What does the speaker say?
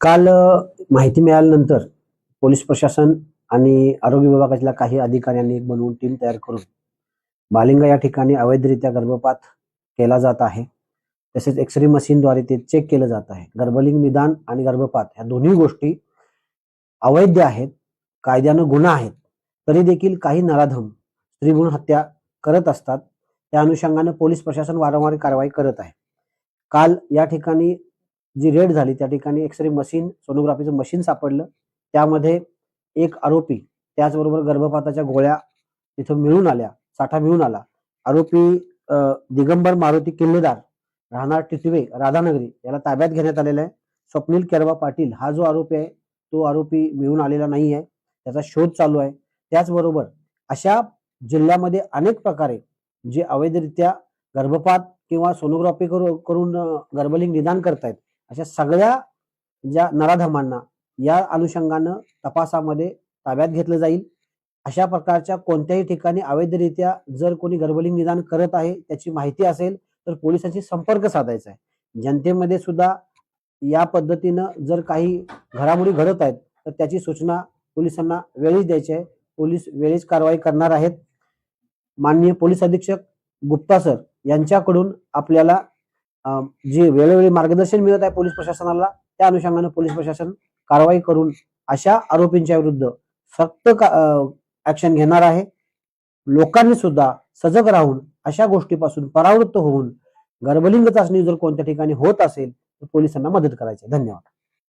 काल माहिती मिळाल्यानंतर पोलीस प्रशासन आणि आरोग्य विभागातल्या काही अधिकाऱ्यांनी एक बनवून टीम तयार करून बालिंगा या ठिकाणी अवैधरित्या गर्भपात केला जात आहे. तसेच एक्सरे मशीनद्वारे ते चेक केलं जात आहे. गर्भलिंग निदान आणि गर्भपात ह्या दोन्ही गोष्टी अवैध आहेत कायद्यानं गुन्हा आहेत तरी देखील काही नराधम स्त्रीभ्रूण हत्या करत असतात. त्या अनुषंगानं पोलीस प्रशासन वारंवार कारवाई करत आहे. काल या ठिकाणी जी रेड झाली त्या ठिकाणी एक्सरे मशीन सोनोग्राफीचं मशीन सापडलं. त्यामध्ये एक आरोपी त्याचबरोबर गर्भपाताच्या गोळ्या तिथं मिळून आल्या साठा मिळून आला. आरोपी दिगंबर मारुती किल्लेदार राहणार टिटवे राधानगरी याला ताब्यात घेण्यात आलेला आहे. स्वप्नील केरबा पाटील हा जो आरोपी आहे तो आरोपी मिळून आलेला नाही आहे त्याचा शोध चालू आहे. त्याचबरोबर अशा जिल्ह्यामध्ये अनेक प्रकारे जे अवैधरित्या गर्भपात किंवा सोनोग्राफी करू करून गर्भलिंग निदान करतायत अशा सगळ्या ज्या नराधमांना या अनुषंगानं तपासामध्ये ताब्यात घेतलं जाईल. अशा प्रकारच्या कोणत्याही ठिकाणी अवैधरित्या जर कोणी गर्भलिंग निदान करत आहे त्याची माहिती असेल तर पोलिसांशी संपर्क साधायचा आहे. जनतेमध्ये सुद्धा या पद्धतीनं जर काही घडामोडी घडत आहेत तर त्याची सूचना पोलिसांना वेळीच द्यायची आहे. पोलीस वेळीच कारवाई करणार आहेत. माननीय पोलीस अधीक्षक गुप्ता सर यांच्याकडून आपल्याला जे वेळोवेळी मार्गदर्शन मिळत आहे पोलीस प्रशासनाला त्या अनुषंगाने पोलीस प्रशासन कारवाई करून अशा आरोपींच्या विरुद्ध सक्त ऍक्शन घेणार आहे लोकांनी सुद्धा सजग राहून अशा गोष्टीपासून परावृत्त होऊन गर्भलिंग चाचणी जर कोणत्या ठिकाणी होत असेल तर पोलिसांना मदत करायची आहे. धन्यवाद